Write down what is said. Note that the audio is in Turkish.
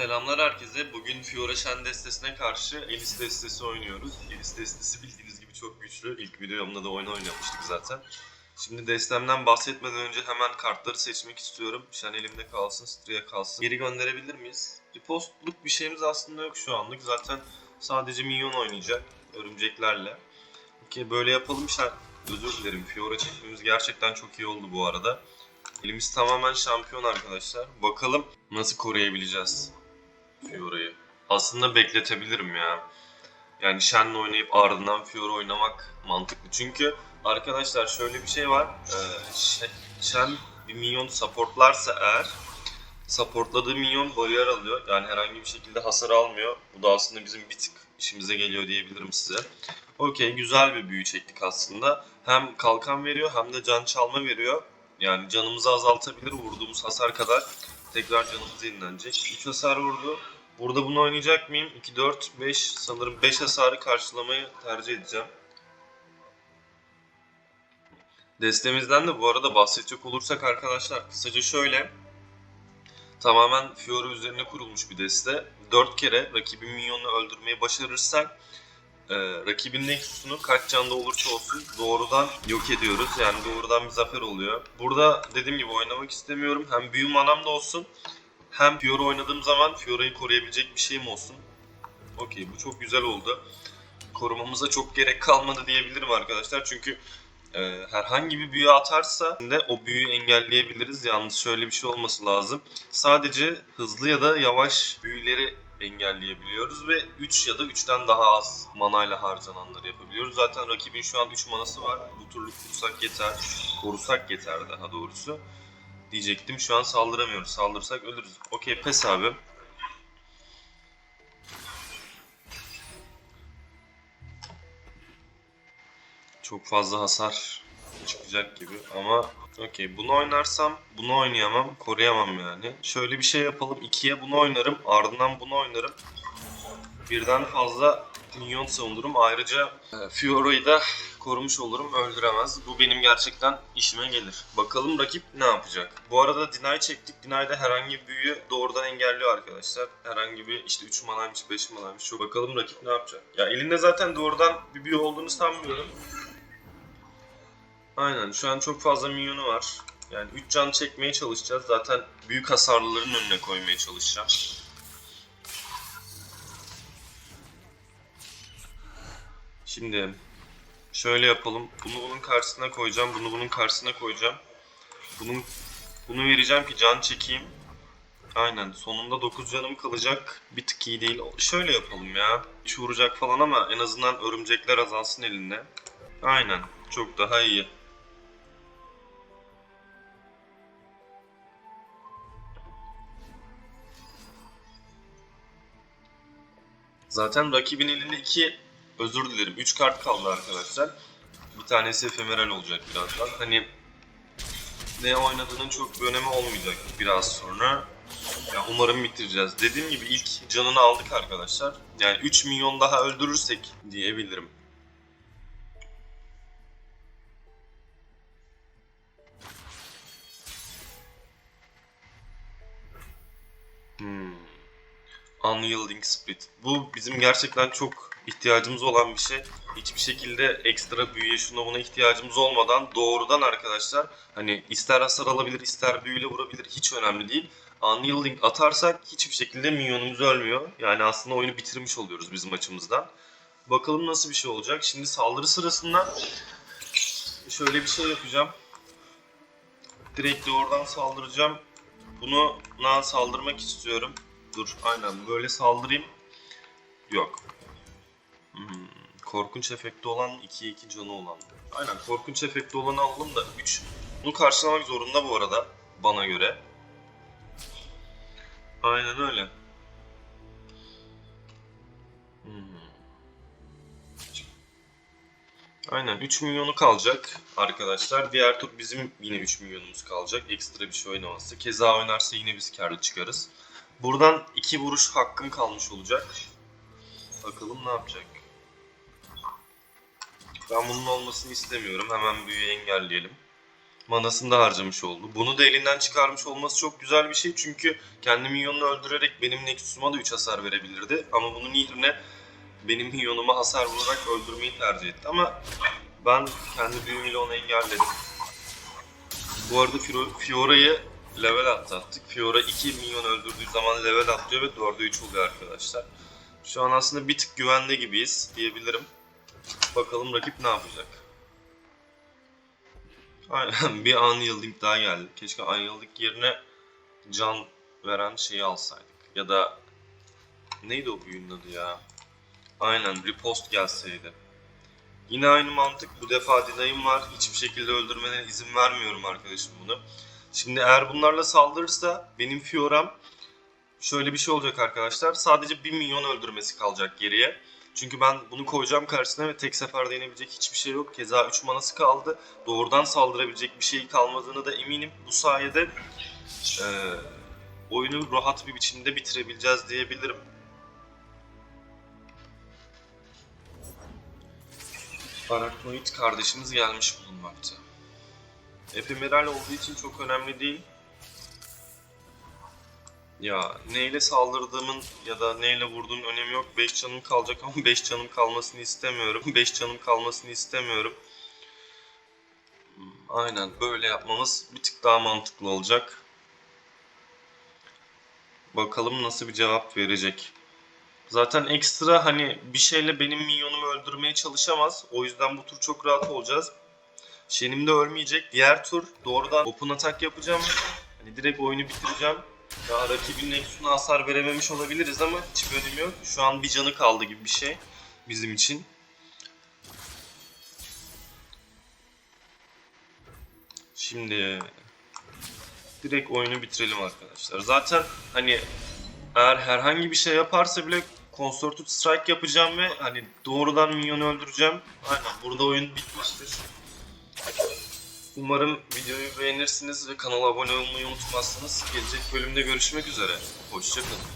Selamlar herkese. Bugün Fiora Shen destesine karşı Elis destesi oynuyoruz. Elis destesi bildiğiniz gibi çok güçlü. İlk videomda da oyun oynamıştık zaten. Şimdi destemden bahsetmeden önce hemen kartları seçmek istiyorum. Shen elimde kalsın, Stria kalsın. Geri gönderebilir miyiz? Repostluk bir şeyimiz aslında yok şu anlık. Zaten sadece minyon oynayacak örümceklerle. Okey böyle yapalım Shen. Özür dilerim. Fiora çekmemiz gerçekten çok iyi oldu bu arada. Elimiz tamamen şampiyon arkadaşlar. Bakalım nasıl koruyabileceğiz Fiora'yı. Aslında bekletebilirim ya. Yani Shen'le oynayıp ardından Fiora oynamak mantıklı. Çünkü arkadaşlar şöyle bir şey var. Ee, Shen bir minyon supportlarsa eğer supportladığı minyon bariyer alıyor. Yani herhangi bir şekilde hasar almıyor. Bu da aslında bizim bir tık işimize geliyor diyebilirim size. Okey güzel bir büyü çektik aslında. Hem kalkan veriyor hem de can çalma veriyor. Yani canımızı azaltabilir vurduğumuz hasar kadar. Tekrar canımız yenilenecek. 3 hasar vurdu. Burada bunu oynayacak mıyım? 2, 4, 5 sanırım 5 hasarı karşılamayı tercih edeceğim. Destemizden de bu arada bahsedecek olursak arkadaşlar kısaca şöyle. Tamamen Fiora üzerine kurulmuş bir deste. 4 kere rakibin minyonunu öldürmeyi başarırsak e, rakibin Nexus'unu kaç canda olursa olsun doğrudan yok ediyoruz. Yani doğrudan bir zafer oluyor. Burada dediğim gibi oynamak istemiyorum. Hem büyü manam da olsun hem Fiora oynadığım zaman Fiora'yı koruyabilecek bir şeyim olsun. Okey bu çok güzel oldu. Korumamıza çok gerek kalmadı diyebilirim arkadaşlar. Çünkü e, herhangi bir büyü atarsa de o büyüyü engelleyebiliriz. Yalnız şöyle bir şey olması lazım. Sadece hızlı ya da yavaş büyüleri engelleyebiliyoruz ve 3 ya da 3'ten daha az manayla harcananları yapabiliyoruz. Zaten rakibin şu an 3 manası var. Bu turluk kursak yeter. Korusak yeter daha doğrusu diyecektim. Şu an saldıramıyoruz. Saldırsak ölürüz. Okey pes abi. Çok fazla hasar çıkacak gibi ama okey bunu oynarsam bunu oynayamam koruyamam yani. Şöyle bir şey yapalım. ikiye bunu oynarım ardından bunu oynarım. Birden fazla minyon savunurum. Ayrıca e, Fiora'yı da korumuş olurum. Öldüremez. Bu benim gerçekten işime gelir. Bakalım rakip ne yapacak? Bu arada Deny çektik. Deny'de herhangi bir büyüyü doğrudan engelliyor arkadaşlar. Herhangi bir işte 3 manaymış 5 manaymış. Şu bakalım rakip ne yapacak? Ya elinde zaten doğrudan bir büyü olduğunu sanmıyorum. Aynen şu an çok fazla minyonu var. Yani 3 can çekmeye çalışacağız. Zaten büyük hasarlıların önüne koymaya çalışacağım. Şimdi şöyle yapalım. Bunu bunun karşısına koyacağım. Bunu bunun karşısına koyacağım. Bunun bunu vereceğim ki can çekeyim. Aynen. Sonunda 9 canım kalacak. Bir tık iyi değil. Şöyle yapalım ya. Hiç vuracak falan ama en azından örümcekler azalsın elinde. Aynen. Çok daha iyi. Zaten rakibin elinde iki özür dilerim 3 kart kaldı arkadaşlar. Bir tanesi efemeral olacak birazdan. Hani ne oynadığının çok bir önemi olmayacak biraz sonra. Ya umarım bitireceğiz. Dediğim gibi ilk canını aldık arkadaşlar. Yani 3 milyon daha öldürürsek diyebilirim. Unyielding Split. Bu bizim gerçekten çok ihtiyacımız olan bir şey. Hiçbir şekilde ekstra büyüye şuna buna ihtiyacımız olmadan doğrudan arkadaşlar hani ister hasar alabilir ister büyüyle vurabilir hiç önemli değil. Unyielding atarsak hiçbir şekilde minyonumuz ölmüyor. Yani aslında oyunu bitirmiş oluyoruz bizim açımızdan. Bakalım nasıl bir şey olacak. Şimdi saldırı sırasında şöyle bir şey yapacağım. Direkt doğrudan saldıracağım. Bunu na saldırmak istiyorum. Dur aynen böyle saldırayım. Yok. Hmm, korkunç efekti olan 2'ye 2 canı olan. Aynen korkunç efekti olanı alalım da 3. Bunu karşılamak zorunda bu arada bana göre. Aynen öyle. Hmm. Aynen 3 milyonu kalacak arkadaşlar. Diğer tur bizim yine 3 milyonumuz kalacak. Ekstra bir şey oynaması. Keza oynarsa yine biz karlı çıkarız. Buradan iki vuruş hakkım kalmış olacak. Bakalım ne yapacak. Ben bunun olmasını istemiyorum. Hemen büyüyü engelleyelim. Manasını da harcamış oldu. Bunu da elinden çıkarmış olması çok güzel bir şey. Çünkü kendi minyonunu öldürerek benim Nexus'uma da 3 hasar verebilirdi. Ama bunun yerine benim minyonuma hasar vurarak öldürmeyi tercih etti. Ama ben kendi büyümüyle onu engelledim. Bu arada Fio- Fiora'yı level atlattık. Fiora 2 milyon öldürdüğü zaman level atlıyor ve 4'e 3 oluyor arkadaşlar. Şu an aslında bir tık güvende gibiyiz diyebilirim. Bakalım rakip ne yapacak. Aynen bir an yıldink daha geldi. Keşke yıldık yerine can veren şeyi alsaydık. Ya da neydi o büyünün adı ya? Aynen repost gelseydi. Yine aynı mantık. Bu defa dinayım var. Hiçbir şekilde öldürmene izin vermiyorum arkadaşım bunu. Şimdi eğer bunlarla saldırırsa benim Fiora'm şöyle bir şey olacak arkadaşlar. Sadece 1 milyon öldürmesi kalacak geriye. Çünkü ben bunu koyacağım karşısına ve tek seferde yenebilecek hiçbir şey yok. Keza 3 manası kaldı. Doğrudan saldırabilecek bir şey kalmadığını da eminim. Bu sayede eee, oyunu rahat bir biçimde bitirebileceğiz diyebilirim. Arachnoid kardeşimiz gelmiş bulunmakta. Ephemeral olduğu için çok önemli değil. Ya neyle saldırdığımın ya da neyle vurduğun önemi yok. 5 canım kalacak ama 5 canım kalmasını istemiyorum. 5 canım kalmasını istemiyorum. Aynen böyle yapmamız bir tık daha mantıklı olacak. Bakalım nasıl bir cevap verecek. Zaten ekstra hani bir şeyle benim minyonumu öldürmeye çalışamaz. O yüzden bu tur çok rahat olacağız. Shen'im de ölmeyecek. Diğer tur doğrudan open attack yapacağım. Hani direkt oyunu bitireceğim. Ya rakibin Nexus'una hasar verememiş olabiliriz ama hiçbir önemi yok. Şu an bir canı kaldı gibi bir şey bizim için. Şimdi direkt oyunu bitirelim arkadaşlar. Zaten hani eğer herhangi bir şey yaparsa bile Concerted Strike yapacağım ve hani doğrudan minyonu öldüreceğim. Aynen burada oyun bitmiştir. Umarım videoyu beğenirsiniz ve kanala abone olmayı unutmazsınız. Gelecek bölümde görüşmek üzere. Hoşçakalın.